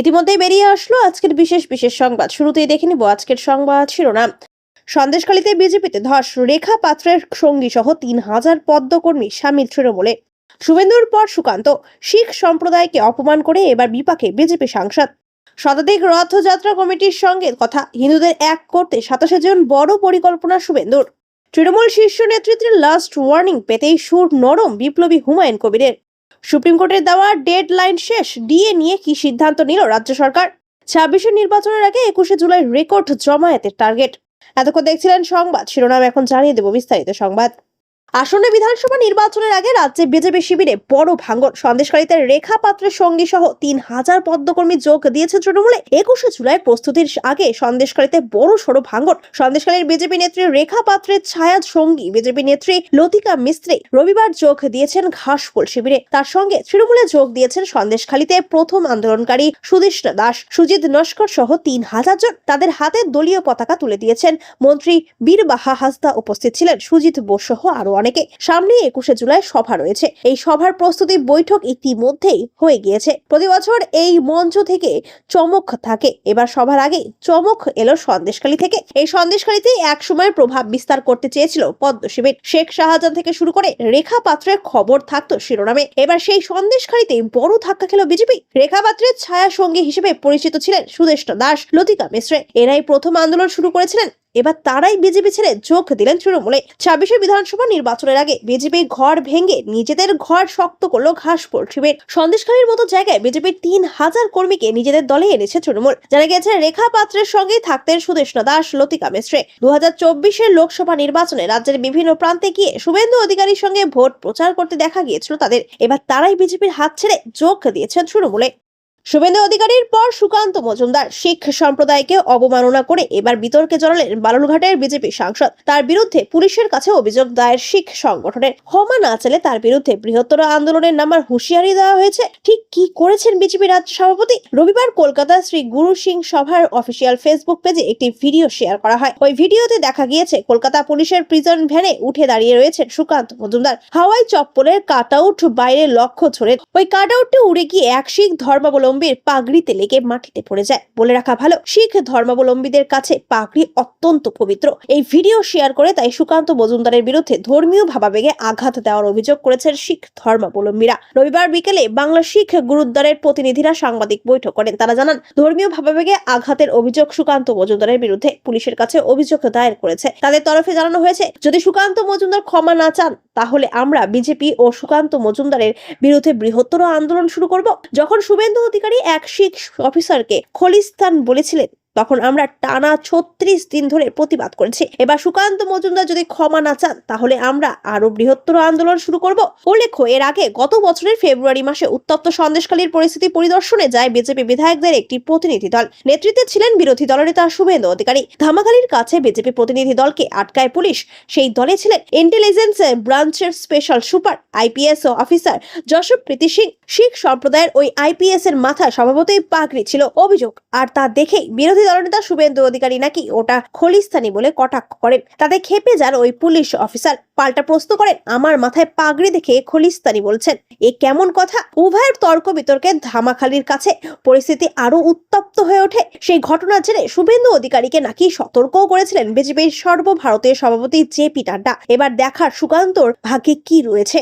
ইতিমধ্যেই বেরিয়ে আসলো আজকের বিশেষ বিশেষ সংবাদ। শুরুতেই দেখে নিব আজকের সংবাদ শিরোনাম। সন্দেশখালীতে বিজেপিতে ধস, রেখা পাত্রের সঙ্গী সহ তিন হাজার পদ্মকর্মী সামিল তৃণমূলে। শুভেন্দুর পর সুকান্ত, শিখ সম্প্রদায়কে অপমান করে এবার বিপাকে বিজেপি সাংসদ। শতাধিক রথযাত্রা কমিটির সঙ্গে কথা, হিন্দুদের এক করতে সাতাশে জন বড় পরিকল্পনা শুভেন্দুর। তৃণমূল শীর্ষ নেতৃত্বের লাস্ট ওয়ার্নিং পেতেই সুর নরম বিপ্লবী হুমায়ুন কবিরের। সুপ্রিম কোর্টের দেওয়া ডেড লাইন শেষ, ডিএ নিয়ে কি সিদ্ধান্ত নিল রাজ্য সরকার? ছাব্বিশে নির্বাচনের আগে একুশে জুলাই রেকর্ড জমায়েতের টার্গেট। এতক্ষণ দেখছিলেন সংবাদ, শিরোনাম এখন জানিয়ে দেব বিস্তারিত সংবাদ। আসন্ন বিধানসভা নির্বাচনের আগে রাজ্যে বিজেপি শিবিরে বড় ভাঙ্গন সন্দেশকারীতে রেখা পাত্রের সঙ্গী সহ তিন হাজার পদ্মকর্মী যোগ দিয়েছে তৃণমূলে। একুশে জুলাই প্রস্তুতির আগে সন্দেশকারীতে বড় সড়ো ভাঙ্গন সন্দেশকারীর বিজেপি নেত্রী রেখা পাত্রের ছায়া সঙ্গী বিজেপি নেত্রী লতিকা মিস্ত্রি রবিবার যোগ দিয়েছেন ঘাসফুল শিবিরে। তার সঙ্গে তৃণমূলে যোগ দিয়েছেন সন্দেশখালীতে প্রথম আন্দোলনকারী সুদীষ্ণা দাস, সুজিত নস্কর সহ তিন হাজার জন। তাদের হাতে দলীয় পতাকা তুলে দিয়েছেন মন্ত্রী বীরবাহা হাসদা উপস্থিত ছিলেন। সুজিত বোস সহ আরও অনেকে সামনে একুশে জুলাই সভা রয়েছে। এই সভার প্রস্তুতি বৈঠক ইতিমধ্যেই হয়ে গিয়েছে। প্রতি বছর এই মঞ্চ থেকে চমক থাকে। এবার সভার আগে চমক এলো সন্দেশখালী থেকে। এই সন্দেশখালীতে এক সময় প্রভাব বিস্তার করতে চেয়েছিল পদ্ম শিবির। শেখ শাহজাহান থেকে শুরু করে রেখা পাত্রের খবর থাকতো শিরোনামে। এবার সেই সন্দেশখালীতে বড় ধাক্কা খেল বিজেপি। রেখা পাত্রের ছায়া সঙ্গী হিসেবে পরিচিত ছিলেন সুদেষ্টা দাস, লতিকা মিশ্রে। এরাই প্রথম আন্দোলন শুরু করেছিলেন এবার তারাই বিজেপি ছেড়ে যোগ দিলেন তৃণমূলে। ছাব্বিশে বিধানসভা নির্বাচনের আগে বিজেপি ঘর ভেঙে নিজেদের ঘর শক্ত করল ঘাসপুর শিবির সন্দেশখালীর মতো জায়গায় বিজেপির তিন হাজার কর্মীকে নিজেদের দলে এনেছে তৃণমূল। জানা গেছে, রেখা পাত্রের সঙ্গে থাকতেন সুদেষ্ণা দাস, লতিকা মিশ্রে দু হাজার লোকসভা নির্বাচনে রাজ্যের বিভিন্ন প্রান্তে গিয়ে শুভেন্দু অধিকারীর সঙ্গে ভোট প্রচার করতে দেখা গিয়েছিল তাদের। এবার তারাই বিজেপির হাত ছেড়ে যোগ দিয়েছেন তৃণমূলে। শুভেন্দু অধিকারীর পর সুকান্ত মজুমদার শিখ সম্প্রদায়কে অবমাননা করে এবার বিতর্কে জড়ালেন বালুরঘাটের বিজেপি সাংসদ। তার বিরুদ্ধে পুলিশের কাছে অভিযোগ দায়ের শিখ সংগঠনের। ক্ষমা না চাইলে তার বিরুদ্ধে বৃহত্তর আন্দোলনের নামার হুঁশিয়ারি দেওয়া হয়েছে। ঠিক কি করেছেন বিজেপি রাজ্য সভাপতি? রবিবার কলকাতার শ্রী গুরু সিং সভার অফিসিয়াল ফেসবুক পেজে একটি ভিডিও শেয়ার করা হয়। ওই ভিডিওতে দেখা গিয়েছে, কলকাতা পুলিশের প্রিজন ভ্যানে উঠে দাঁড়িয়ে রয়েছেন সুকান্ত মজুমদার। হাওয়াই চপ্পলের কাট আউট বাইরে লক্ষ্য ছড়ে ওই কাট আউটটি উড়ে গিয়ে এক শিখ ধর্মাবলম্বীর পাগড়িতে লেগে মাটিতে পড়ে যায়। বলে রাখা ভালো, শিখ ধর্মাবলম্বীদের কাছে পাগড়ি অত্যন্ত পবিত্র। এই ভিডিও শেয়ার করে তাই সুকান্ত মজুমদারের বিরুদ্ধে ধর্মীয় ভাবাবেগে আঘাত দেওয়ার অভিযোগ করেছেন শিখ ধর্মাবলম্বীরা। রবিবার বিকেলে বাংলা শিখ গুরুদ্বারের প্রতিনিধিরা সাংবাদিক বৈঠক করেন। তারা জানান, ধর্মীয় ভাবাবেগে আঘাতের অভিযোগ সুকান্ত মজুমদারের বিরুদ্ধে পুলিশের কাছে অভিযোগ দায়ের করেছে। তাদের তরফে জানানো হয়েছে, যদি সুকান্ত মজুমদার ক্ষমা না চান, তাহলে আমরা বিজেপি ও সুকান্ত মজুমদারের বিরুদ্ধে বৃহত্তর আন্দোলন শুরু করব। যখন শুভেন্দু অধিকারী এক শিখ অফিসারকে খলিস্তান বলেছিলেন। তখন আমরা টানা ছত্রিশ দিন ধরে প্রতিবাদ করেছি। এবার সুকান্ত মজুমদার যদি ক্ষমা না চান, তাহলে আমরা আরও বৃহত্তর আন্দোলন শুরু করব। উল্লেখ্য, এর আগে গত বছরের ফেব্রুয়ারি মাসে উত্তপ্ত সন্দেশকালীর পরিস্থিতি পরিদর্শনে যায় বিজেপি বিধায়কদের একটি প্রতিনিধি দল। নেতৃত্বে ছিলেন বিরোধী দলনেতা শুভেন্দু অধিকারী। ধামাখালীর কাছে বিজেপি প্রতিনিধি দলকে আটকায় পুলিশ। সেই দলে ছিলেন ইন্টেলিজেন্স ব্রাঞ্চের স্পেশাল সুপার আইপিএস ও অফিসার যশব প্রীতি সিং। শিখ সম্প্রদায়ের ওই আইপিএস এর মাথায় স্বভাবতই পাগড়ি ছিল অভিযোগ। আর তা দেখেই বিরোধী দলনেতা শুভেন্দু অধিকারী নাকি ওটা খলিস্তানি বলে কটাক্ষ করেন। তাতে খেপে যান ওই পুলিশ অফিসার। পাল্টা প্রশ্ন করেন, আমার মাথায় পাগড়ি দেখে খলিস্তানি বলছেন। এ কেমন কথা? উভয়ের তর্ক বিতর্কে ধামাখালির কাছে পরিস্থিতি আরও উত্তপ্ত হয়ে ওঠে। সেই ঘটনার জেরে শুভেন্দু অধিকারীকে নাকি সতর্কও করেছিলেন বিজেপির সর্বভারতীয় সভাপতি জে পি নাড্ডা। এবার দেখার সুকান্তর ভাগ্যে কি রয়েছে?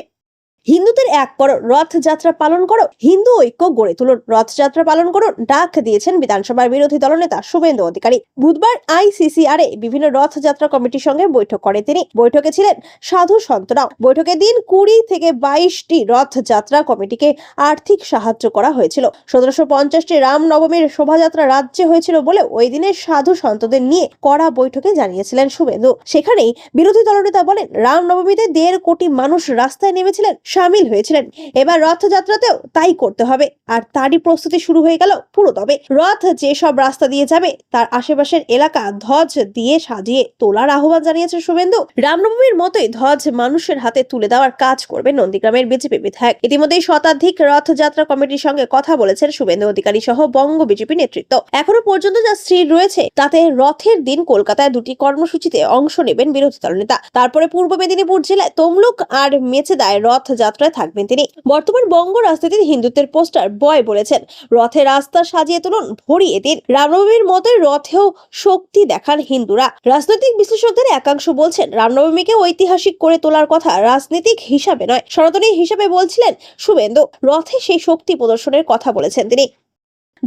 হিন্দুদের এক করো রথযাত্রা পালন করো। হিন্দু ঐক্য গড়ে তুলুন রথযাত্রা পালন করুন ডাক দিয়েছেন বিধানসভার বিরোধী দলনেতা শুভেন্দু অধিকারী। বুধবার আইসিসিআর এ বিভিন্ন রথযাত্রা কমিটির সঙ্গে বৈঠক করে তিনি। বৈঠকে ছিলেন সাধু সন্তরাও বৈঠকে দিন কুড়ি থেকে বাইশটি রথযাত্রা কমিটিকে আর্থিক সাহায্য করা হয়েছিল। সতেরোশো পঞ্চাশটি রাম নবমীর শোভাযাত্রা রাজ্যে হয়েছিল বলে ওই দিনের সাধু সন্তদের নিয়ে করা বৈঠকে জানিয়েছিলেন শুভেন্দু। সেখানেই বিরোধী দলনেতা বলেন রাম নবমীতে দেড় কোটি মানুষ রাস্তায় নেমেছিলেন। সামিল হয়েছিলেন। এবার রথযাত্রাতেও তাই করতে হবে। আর তারই প্রস্তুতি শুরু হয়ে গেল পুরো তবে রথ যেসব রাস্তা দিয়ে যাবে, তার আশেপাশের এলাকা ধ্বজ দিয়ে সাজিয়ে তোলার আহ্বান জানিয়েছে শুভেন্দু। রামনবমীর মতোই ধ্বজ মানুষের হাতে তুলে দেওয়ার কাজ করবে নন্দীগ্রামের বিজেপি বিধায়ক। ইতিমধ্যেই শতাধিক রথযাত্রা কমিটির সঙ্গে কথা বলেছেন শুভেন্দু অধিকারী সহ বঙ্গ বিজেপি নেতৃত্ব। এখনও পর্যন্ত যা স্থির রয়েছে, তাতে রথের দিন কলকাতায় দুটি কর্মসূচিতে অংশ নেবেন বিরোধী দলনেতা তারপরে পূর্ব মেদিনীপুর জেলায় তমলুক আর মেচেদায় রথযাত্রা যাত্রায় থাকবেন তিনি। বর্তমান বঙ্গ রাজনীতির হিন্দুত্বের পোস্টার বয় বলেছেন, রথে রাস্তা সাজিয়ে তুলুন ভরিয়ে দিন রামনবমীর মতো রথেও শক্তি দেখান হিন্দুরা। রাজনৈতিক বিশ্লেষকদের একাংশ বলছেন, রামনবমীকে ঐতিহাসিক করে তোলার কথা রাজনীতিক হিসাবে নয়। সনাতনী হিসাবে বলছিলেন শুভেন্দু। রথে সেই শক্তি প্রদর্শনের কথা বলেছেন তিনি।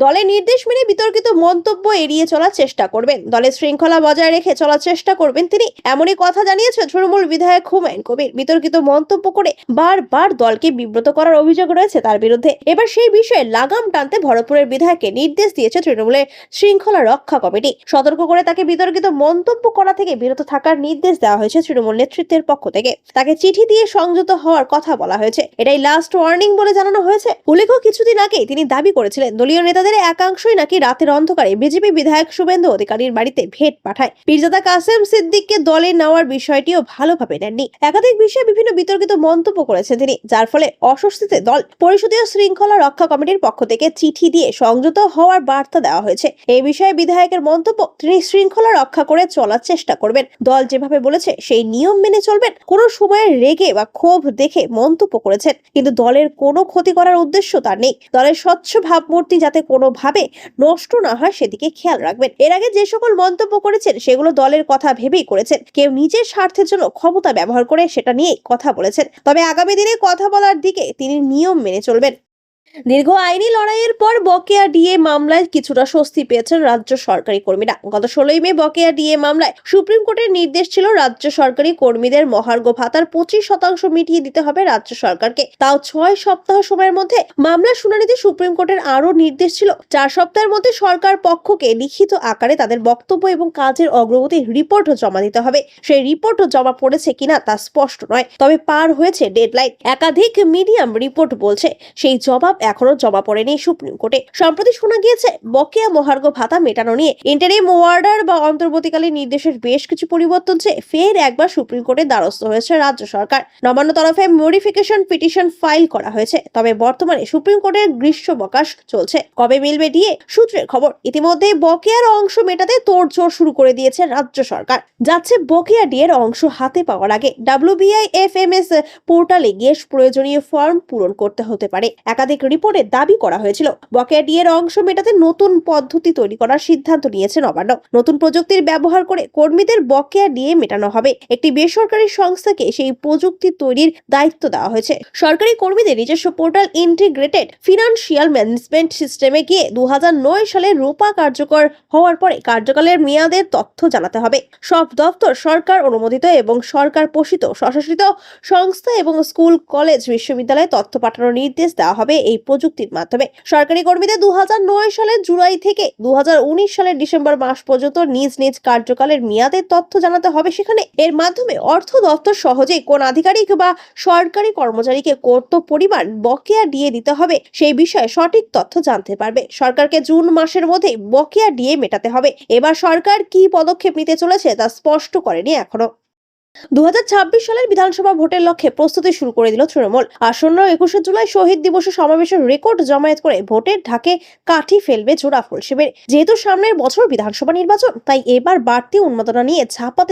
দলের নির্দেশ মেনে বিতর্কিত মন্তব্য এড়িয়ে চলার চেষ্টা করবেন। দলের শৃঙ্খলা বজায় রেখে চলার চেষ্টা করবেন তিনি। এমনই কথা জানিয়েছেন তৃণমূল বিধায়ক হুমায়ুন কবির। বিতর্কিত মন্তব্য করে বারবার দলকে বিব্রত করার অভিযোগ রয়েছে তার বিরুদ্ধে। এবার সেই বিষয়ে লাগাম টানতে ভরতপুরের বিধায়ককে নির্দেশ দিয়েছে তৃণমূলের শৃঙ্খলা রক্ষা কমিটি। সতর্ক করে তাকে বিতর্কিত মন্তব্য করা থেকে বিরত থাকার নির্দেশ দেওয়া হয়েছে তৃণমূল নেতৃত্বের পক্ষ থেকে। তাকে চিঠি দিয়ে সংযত হওয়ার কথা বলা হয়েছে। এটাই লাস্ট ওয়ার্নিং বলে জানানো হয়েছে। উল্লেখ কিছুদিন আগে তিনি দাবি করেছিলেন, দলীয় নেতাদের একাংশই নাকি রাতের অন্ধকারে বিজেপি বিধায়ক শুভেন্দু অধিকারীর বাড়িতে ভেট পাঠায়। পীরজাদা কাসেম সিদ্দিককে দলে নেওয়ার বিষয়টিও ভালোভাবে নেননি। একাধিক বিষয়ে বিভিন্ন বিতর্কিত মন্তব্য করেছেন তিনি, যার ফলে অস্বস্তিতে দল পরিষদীয় শৃঙ্খলা রক্ষা কমিটির পক্ষ থেকে চিঠি দিয়ে সংযত হওয়ার বার্তা দেওয়া হয়েছে। এই বিষয়ে বিধায়কের মন্তব্য, তিনি শৃঙ্খলা রক্ষা করে চলার চেষ্টা করবেন। দল যেভাবে বলেছে, সেই নিয়ম মেনে চলবেন, কোনো সময়ে রেগে বা ক্ষোভ দেখে মন্তব্য করেছেন। কিন্তু দলের কোনো ক্ষতি করার উদ্দেশ্য তার নেই। দলের স্বচ্ছ ভাবমূর্তি যাতে কোনোভাবে নষ্ট না হয় সেদিকে খেয়াল রাখবেন। এর আগে যে সকল মন্তব্য করেছেন, সেগুলো দলের কথা ভেবেই করেছেন। কেউ নিজের স্বার্থের জন্য ক্ষমতা ব্যবহার করে সেটা নিয়ে কথা বলেছেন। তবে আগামী দিনে কথা বলার দিকে তিনি নিয়ম মেনে চলবেন। দীর্ঘ আইনি লড়াইয়ের পর বকেয়া ডিএ মামলায় কিছুটা স্বস্তি পেয়েছেন রাজ্য সরকারি কর্মীরা। গত ষোলোই মে বকেয়া ডিএ মামলায় সুপ্রিম কোর্টের নির্দেশ ছিল রাজ্য সরকারি কর্মীদের মহার্ঘ ভাতার পঁচিশ শতাংশ মিটিয়ে দিতে হবে রাজ্য সরকারকে। তাও ছয় সপ্তাহ সময়ের মধ্যে মামলার শুনানিতে সুপ্রিম কোর্টের আরও নির্দেশ ছিল। চার সপ্তাহের মধ্যে সরকার পক্ষকে লিখিত আকারে তাদের বক্তব্য এবং কাজের অগ্রগতির রিপোর্টও জমা দিতে হবে। সেই রিপোর্টও জমা পড়েছে কিনা তা স্পষ্ট নয়, তবে পার হয়েছে ডেডলাইন। একাধিক মিডিয়াম রিপোর্ট বলছে, সেই জবাব এখনও জমা পড়েনি সুপ্রিম কোর্টে। সম্প্রতি শোনা গিয়েছে, বকেয়া মহার্ঘ ভাতা মেটানো নিয়ে ইন্টারিম ওয়ার্ডার বা অন্তর্বর্তীকালীন নির্দেশের বেশ কিছু পরিবর্তন চেয়ে ফের একবার সুপ্রিম কোর্টের দ্বারস্থ হয়েছে রাজ্য সরকার। নবান্ন তরফে মডিফিকেশন পিটিশন ফাইল করা হয়েছে, তবে বর্তমানে সুপ্রিম কোর্টের গ্রীষ্মবকাশ চলছে। কবে মিলবে দিয়ে সূত্রের খবর, ইতিমধ্যে বকেয়ার অংশ মেটাতে তোড়জোড় শুরু করে দিয়েছে রাজ্য সরকার। যাচ্ছে বকেয়া ডিএর অংশ হাতে পাওয়ার আগে ডাব্লিউবিআই এফ এম এস পোর্টালে গিয়ে প্রয়োজনীয় ফর্ম পূরণ করতে হতে পারে। একাধিক রিপোর্টে দাবি করা হয়েছিল। বকেয়া ডিএর অংশ মেটাতে নতুন পদ্ধতি তৈরি করার সিদ্ধান্ত নিয়েছে নবান্ন। নতুন প্রযুক্তির ব্যবহার করে কর্মীদের বকেয়া ডিএ মেটানো হবে। একটি বেসরকারি সংস্থাকে সেই প্রযুক্তি তৈরির দায়িত্ব দেওয়া হয়েছে। সরকারি কর্মীদের নিজস্ব পোর্টাল ইন্টিগ্রেটেড ফিনান্সিয়াল ম্যানেজমেন্ট সিস্টেমে গিয়ে দু হাজার নয় সালে রূপা কার্যকর হওয়ার পরে কার্যকালের মেয়াদের তথ্য জানাতে হবে। সব দপ্তর সরকার অনুমোদিত এবং সরকার পোষিত স্বশাসিত সংস্থা এবং স্কুল, কলেজ, বিশ্ববিদ্যালয়ে তথ্য পাঠানোর নির্দেশ দেওয়া হবে এই প্রযুক্তির মাধ্যমে। সরকারি কর্মীদের দু হাজার নয় সালের জুলাই থেকে দুহাজার উনিশ সালের ডিসেম্বর মাস পর্যন্ত নিজ নিজ কার্যকালের মেয়াদের তথ্য জানাতে হবে সেখানে। এর মাধ্যমে অর্থ দপ্তর সহজেই কোন আধিকারিক বা সরকারি কর্মচারীকে কত পরিমাণ বকেয়া দিয়ে দিতে হবে। সেই বিষয়ে সঠিক তথ্য জানতে পারবে। সরকারকে জুন মাসের মধ্যে বকেয়া দিয়ে মেটাতে হবে। এবার সরকার কি পদক্ষেপ নিতে চলেছে তা স্পষ্ট করেনি এখনও। দু হাজার ছাব্বিশ সালের বিধানসভা ভোটের লক্ষ্যে প্রস্তুতি শুরু করে দিল তৃণমূল। আসন্ন একুশে জুলাই শহীদ দিবসে সমাবেশের রেকর্ড জমায়েত করে ভোটের ঢাকে কাঠি ফেলবে জোড়াফুল শিবির। যেহেতু সামনের বছর বিধানসভা নির্বাচন, তাই এবার বাড়তি উন্মাদনা নিয়ে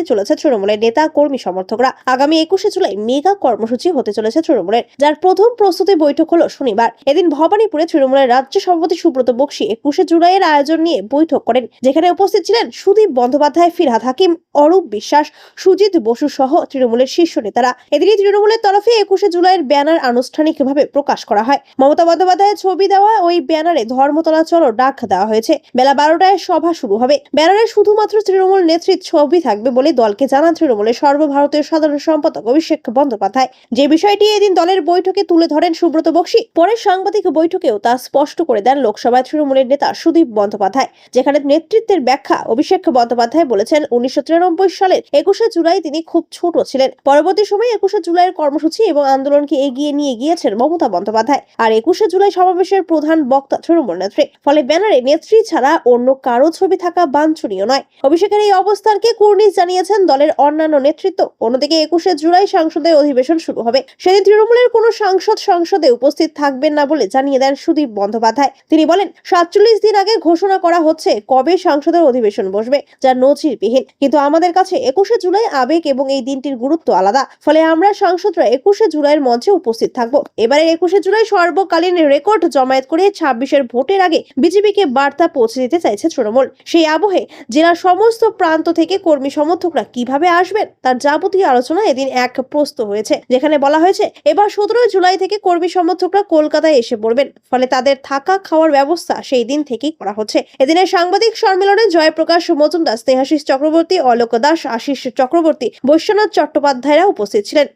চলেছে তৃণমূলের নেতা, কর্মী সমর্থকরা। আগামী একুশে জুলাই মেগা কর্মসূচি হতে চলেছে তৃণমূলের। যার প্রথম প্রস্তুতি বৈঠক হলো শনিবার। এদিন ভবানীপুরে তৃণমূলের রাজ্য সভাপতি সুব্রত বক্সি একুশে জুলাইয়ের আয়োজন নিয়ে বৈঠক করেন, যেখানে উপস্থিত ছিলেন সুদীপ বন্দ্যোপাধ্যায়, ফিরহাদ হাকিম, অরূপ বিশ্বাস, সুজিত বসু সহ তৃণমূলের শীর্ষ নেতারা। এদিনই তৃণমূলের তরফে একুশে জুলাইয়ের ব্যানার আনুষ্ঠানিকভাবে প্রকাশ করা হয়। মমতা বন্দ্যোপাধ্যায়ের ছবি দেওয়া ওই ব্যানারে ধর্মতলা চলো ডাক দেওয়া হয়েছে। বেলা বারোটায় সভা শুরু হবে। ব্যানারে শুধুমাত্র তৃণমূল নেত্রীর ছবি থাকবে বলে দলকে জানান তৃণমূলের সর্বভারতীয় সাধারণ সম্পাদক অভিষেক বন্দ্যোপাধ্যায়। যে বিষয়টি এদিন দলের বৈঠকে তুলে ধরেন সুব্রত বক্সি, পরে সাংবাদিক বৈঠকেও তা স্পষ্ট করে দেন লোকসভায় তৃণমূলের নেতা সুদীপ বন্দ্যোপাধ্যায়। যেখানে নেতৃত্বের ব্যাখ্যা অভিষেক বন্দ্যোপাধ্যায় বলেছেন, উনিশশো তিরানব্বই সালের একুশে জুলাই তিনি খুব ছোট ছিলেন। পরবর্তী সময়ে একুশে জুলাইয়ের কর্মসূচি এবং আন্দোলনকে এগিয়ে নিয়ে গিয়েছেন মমতা বন্দ্যোপাধ্যায়। আর একুশে জুলাই সমাবেশের প্রধান বক্তা তৃণমূল নেত্রী। ফলে ব্যানারে নেত্রী ছাড়া অন্য কারও ছবি থাকা বাঞ্ছনীয় নয়। অভিষেকের এই অবস্থানকে কুর্নিশ জানিয়েছেন দলের অন্যান্য নেতৃত্ব। অন্যদিকে একুশে জুলাই সংসদের অধিবেশন শুরু হবে। সেদিন তৃণমূলের কোনো সাংসদ সংসদে উপস্থিত থাকবেন না বলে জানিয়ে দেন সুদীপ বন্দ্যোপাধ্যায়। তিনি বলেন, সাতচল্লিশ দিন আগে ঘোষণা করা হচ্ছে কবে সংসদের অধিবেশন বসবে, যা নজিরবিহীন। কিন্তু আমাদের কাছে একুশে জুলাই আবেগ এবং এই দিনটির গুরুত্ব আলাদা। ফলে আমরা সাংসদরা একুশে জুলাইয়ের মঞ্চে উপস্থিত থাকব। এবারের একুশে জুলাই সর্বকালীন রেকর্ড জমায়েত করে ছাব্বিশের ভোটের আগে বিজেপিকে বার্তা পৌঁছে দিতে চাইছে তৃণমূল। সেই আবহে জেলার সমস্ত প্রান্ত থেকে কর্মী সমর্থকরা কীভাবে আসবেন তার যাবতীয় আলোচনা এদিন এক প্রস্ত হয়েছে, যেখানে বলা হয়েছে, এবার সতেরোই জুলাই থেকে কর্মী সমর্থকরা কলকাতায় এসে পড়বেন। ফলে তাদের থাকা খাওয়ার ব্যবস্থা সেই দিন থেকেই করা হচ্ছে। এদিনের সাংবাদিক সম্মেলনে জয়প্রকাশ মজুমদার, স্নেহাশিস চক্রবর্তী, অলোক দাস, আশিস চক্রবর্তী বৈশ্বনাথ চট্টোপাধ্যায়রা উপস্থিত ছিলেন।